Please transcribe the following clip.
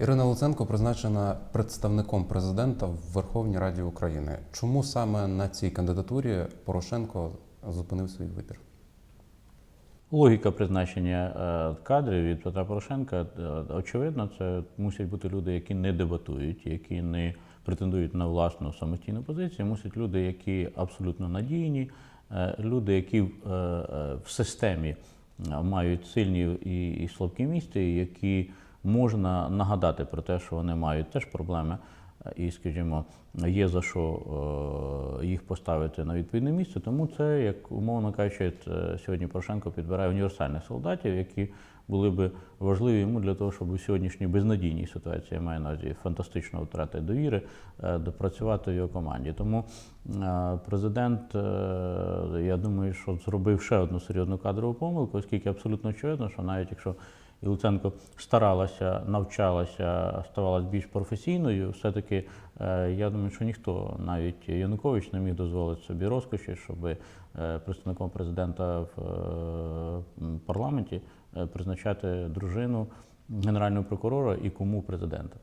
Ірина Луценко призначена представником президента в Верховній Раді України. Чому саме на цій кандидатурі Порошенко зупинив свій вибір? Логіка призначення е, кадрів від Петра Порошенка е, очевидно, це мусять бути люди, які не дебатують, які не претендують на власну самостійну позицію. Мусять люди, які абсолютно надійні, е, люди, які в, системі мають сильні і слабкі місця, які можна нагадати про те, що вони мають теж проблеми. І, скажімо, є за що е, їх поставити на відповідне місце. Тому це, як умовно кажучи, е, сьогодні Порошенко підбирає універсальних солдатів, які були би важливі йому для того, щоб у сьогоднішній безнадійній ситуації, я маю на увазі фантастично втрати довіри, е, допрацювати в його команді. Тому президент, я думаю, що зробив ще одну серйозну кадрову помилку, оскільки абсолютно очевидно, що навіть якщо і Луценко старалася, навчалася, ставалася більш професійною. Все-таки е, я думаю, що ніхто, навіть Янукович, не міг дозволити собі розкоші, щоб е, представником президента в е, парламенті призначати дружину генерального прокурора і кому президента.